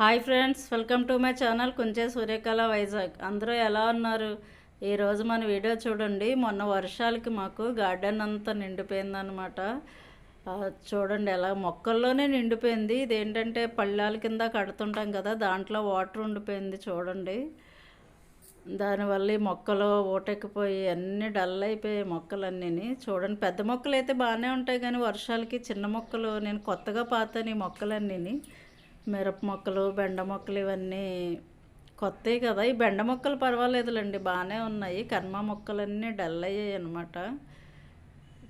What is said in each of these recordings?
Hi friends welcome to my channel Kunche Suryakala Vizag. అందరూ ఎలా ఉన్నారు? ఈరోజు మన వీడియో చూడండి. మొన్న వర్షాలకి మాకు గార్డెన్ అంతా నిండిపోయిందనమాట చూడండి ఎలా మొక్కల్లోనే నిండిపోయింది. ఇదేంటంటే పళ్ళాల కింద కడుతుంటాం కదా దాంట్లో వాటర్ ఉండిపోయింది చూడండి. దానివల్ల ఈ మొక్కలు ఊటెక్కిపోయి అన్నీ డల్ అయిపోయాయి మొక్కలన్నీ చూడండి పెద్ద మొక్కలు అయితే బాగానే ఉంటాయి కానీ వర్షాలకి చిన్న మొక్కలు నేను కొత్తగా పాతాను ఈ మొక్కలన్నీ మిరప మొక్కలు బెండ మొక్కలు ఇవన్నీ కొత్తవి కదా. ఈ బెండ మొక్కలు పర్వాలేదులేండి బాగానే ఉన్నాయి. కర్మ మొక్కలన్నీ డల్ అయ్యాయి అనమాట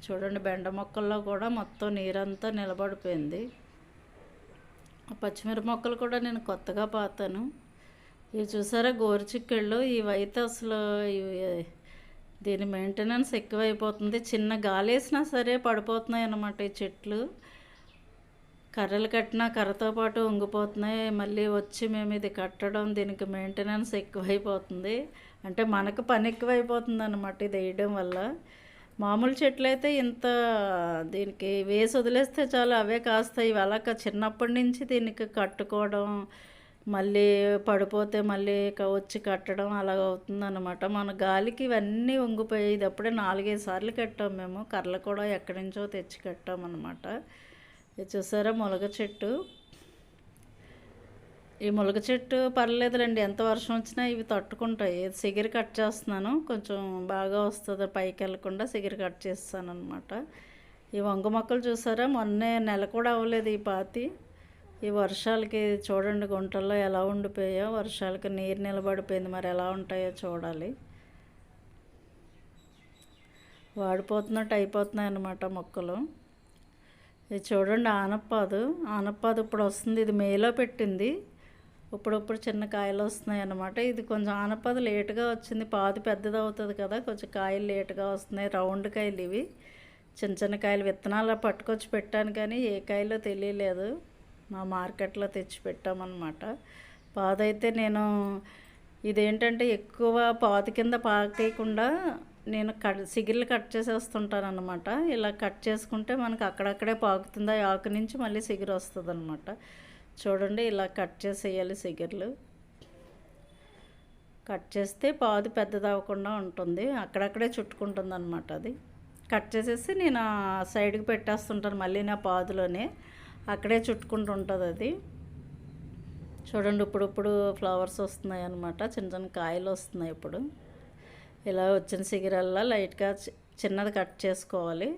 చూడండి బెండ మొక్కల్లో కూడా మొత్తం నీరంతా నిలబడిపోయింది. పచ్చిమిరప మొక్కలు కూడా నేను కొత్తగా పాతాను. ఇవి చూసారా గోరుచిక్కళ్ళు ఇవైతే అసలు ఇవి దీని మెయింటెనెన్స్ ఎక్కువైపోతుంది. చిన్న గాలి వేసినా సరే పడిపోతున్నాయి అన్నమాట ఈ చెట్లు. కర్రలు కట్టినా కర్రతో పాటు ఉంగిపోతున్నాయి. మళ్ళీ వచ్చి మేము ఇది కట్టడం దీనికి మెయింటెనెన్స్ ఎక్కువైపోతుంది. అంటే మనకు పని ఎక్కువైపోతుంది అనమాట ఇది వేయడం వల్ల. మామూలు చెట్లు అయితే ఇంత దీనికి వేసి వదిలేస్తే చాలు అవే కాస్తాయి. ఇవి అలా చిన్నప్పటి నుంచి దీనికి కట్టుకోవడం మళ్ళీ పడిపోతే మళ్ళీ వచ్చి కట్టడం అలాగ అవుతుందన్నమాట. మన గాలికి ఇవన్నీ వంగిపోయాయి ఇది అప్పుడే నాలుగైదు సార్లు కట్టాం మేము. కర్రలు కూడా ఎక్కడి నుంచో తెచ్చి కట్టామన్నమాట. ఇది చూసారా మొలగ చెట్టు? ఈ ములగ చెట్టు పర్లేదులేండి. ఎంత వర్షం వచ్చినా ఇవి తట్టుకుంటాయి. సిగిరి కట్ చేస్తున్నాను. కొంచెం బాగా వస్తుంది పైకి వెళ్ళకుండా సిగిరి కట్ చేస్తాను అనమాట ఈ వంగ మొక్కలు చూసారా? మొన్నే నెల కూడా అవ్వలేదు ఈ పాతి. ఈ వర్షాలకి చూడండి గుంటల్లో ఎలా ఉండిపోయాయో వర్షాలకి నీరు నిలబడిపోయింది. మరి ఎలా ఉంటాయో చూడాలి. వాడిపోతున్నట్టు అయిపోతున్నాయి అన్నమాట మొక్కలు. ఇది చూడండి ఆనపాదు ఆనపాదు ఇప్పుడు వస్తుంది. ఇది మేలో పెట్టింది. ఇప్పుడప్పుడు చిన్న కాయలు వస్తున్నాయి అన్నమాట. ఇది కొంచెం ఆనపాదు లేటుగా వచ్చింది. పాదు పెద్దది అవుతుంది కదా. కొంచెం కాయలు లేటుగా వస్తున్నాయి. రౌండ్ కాయలు ఇవి. చిన్న చిన్న కాయలు విత్తనాలు పట్టుకొచ్చి పెట్టాను కానీ ఏ కాయలో తెలియలేదు. మా మార్కెట్లో తెచ్చి పెట్టామన్నమాట. పాదు అయితే నేను ఇదేంటంటే ఎక్కువ పాదు కింద పాకేయకుండా నేను కట్ సిగిర్లు కట్ చేసేస్తుంటాను అనమాట ఇలా కట్ చేసుకుంటే మనకు అక్కడక్కడే పాకుతుంది. ఆ ఆకు నుంచి మళ్ళీ సిగిరి వస్తుంది అనమాట చూడండి ఇలా కట్ చేసేయాలి సిగిర్లు. కట్ చేస్తే పాదు పెద్దదవ్వకుండా ఉంటుంది. అక్కడక్కడే చుట్టుకుంటుంది అనమాట అది. కట్ చేసేసి నేను సైడ్కి పెట్టేస్తుంటాను మళ్ళీ నా పాదులోనే. అక్కడే చుట్టుకుంటూ ఉంటుంది అది. చూడండి ఇప్పుడు ఇప్పుడు ఫ్లవర్స్ వస్తున్నాయి అనమాట చిన్న చిన్న కాయలు వస్తున్నాయి ఇప్పుడు. ఇలా వచ్చిన సిగిరల్లా లైట్గా చి- చిన్నది కట్ చేసుకోవాలి.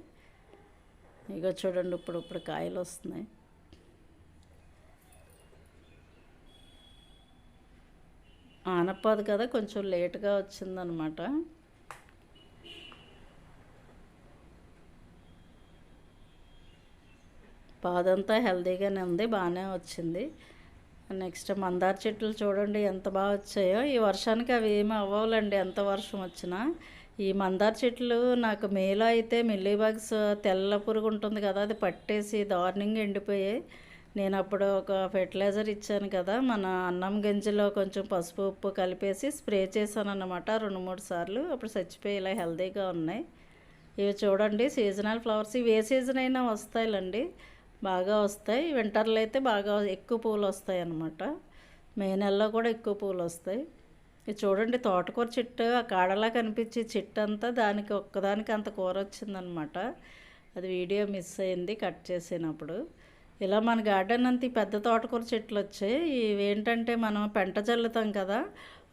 ఇక చూడండి ఇప్పుడు ఇప్పుడు కాయలు వస్తున్నాయి. ఆనపాదు కదా కొంచెం లేట్గా వచ్చిందనమాట. పాదంతా హెల్తీగానే ఉంది బాగానే వచ్చింది. నెక్స్ట్ మందార చెట్లు చూడండి ఎంత బాగా వచ్చాయో. ఈ వర్షానికి అవి ఏమి అవ్వాలండి ఎంత వర్షం వచ్చినా. ఈ మందార చెట్లు నాకు మేలో అయితే మిల్లీబాగ్స్ తెల్ల పురుగు ఉంటుంది కదా అది పట్టేసి దారుణంగా ఎండిపోయాయి. నేను అప్పుడు ఒక ఫెర్టిలైజర్ ఇచ్చాను కదా మన అన్నం గింజలో కొంచెం పసుపు ఉప్పు కలిపేసి స్ప్రే చేశాను అన్నమాట రెండు మూడు సార్లు. అప్పుడు చచ్చిపోయి ఇలా హెల్తీగా ఉన్నాయి. ఇవి చూడండి సీజనల్ ఫ్లవర్స్. ఇవి ఏ సీజన్ అయినా వస్తాయిలండి. బాగా వస్తాయి. వింటర్లో అయితే బాగా ఎక్కువ పూలు వస్తాయి అన్నమాట. మే నెలలో కూడా ఎక్కువ పూలు వస్తాయి. చూడండి తోటకూర చెట్టు ఆ కాడలా కనిపించే చెట్టు అంతా దానికి ఒక్కదానికి అంత కూర వచ్చిందనమాట అది వీడియో మిస్ అయింది కట్ చేసినప్పుడు. ఇలా మన గార్డెన్ అంతా ఈ పెద్ద తోటకూర చెట్లు వచ్చాయి. ఇవి ఏంటంటే మనం పెంట చల్లుతాం కదా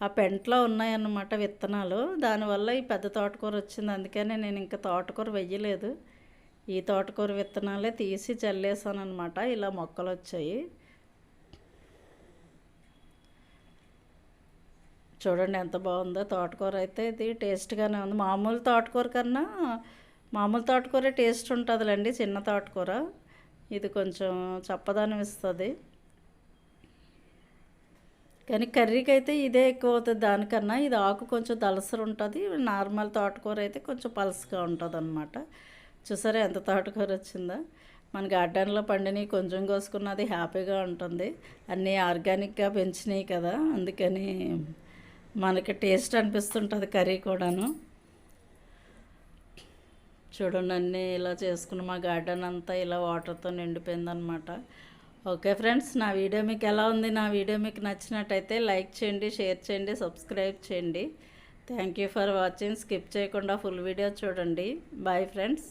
ఆ పెంటలో ఉన్నాయన్నమాట విత్తనాలు. దానివల్ల ఈ పెద్ద తోటకూర వచ్చింది. అందుకనే నేను ఇంకా తోటకూర వెయ్యలేదు. ఈ తోటకూర విత్తనాలే తీసి చల్లేసాను అనమాట ఇలా మొక్కలు వచ్చాయి చూడండి ఎంత బాగుందో తోటకూర అయితే ఇది టేస్ట్గానే ఉంది. మామూలు తోటకూర కన్నా మామూలు తోటకూర టేస్ట్ ఉంటుందిలేండి చిన్న తోటకూర. ఇది కొంచెం చప్పదనం ఇస్తుంది. కానీ కర్రీకి అయితే ఇదే ఎక్కువ అవుతుంది దానికన్నా. ఇది ఆకు కొంచెం దలసరు ఉంటుంది నార్మల్ తోటకూర అయితే కొంచెం పలసగా ఉంటుంది అనమాట చూసారా ఎంత తోటకూర వచ్చిందా? మన గార్డెన్లో పండినవి కొంచెం కోసుకున్నది హ్యాపీగా ఉంటుంది. అన్నీ ఆర్గానిక్గా పెంచినాయి కదా అందుకని మనకి టేస్ట్ అనిపిస్తుంటుంది కర్రీ కూడాను. చూడండి అన్నీ ఇలా చేసుకుని మా గార్డెన్ అంతా ఇలా వాటర్తో నిండిపోయిందనమాట ఓకే ఫ్రెండ్స్ నా వీడియో మీకు ఎలా ఉంది? నా వీడియో మీకు నచ్చినట్టయితే లైక్ చేయండి షేర్ చేయండి సబ్స్క్రైబ్ చేయండి. Thank you for watching. Skip చేయకుండా ఫుల్ వీడియో చూడండి. Bye friends.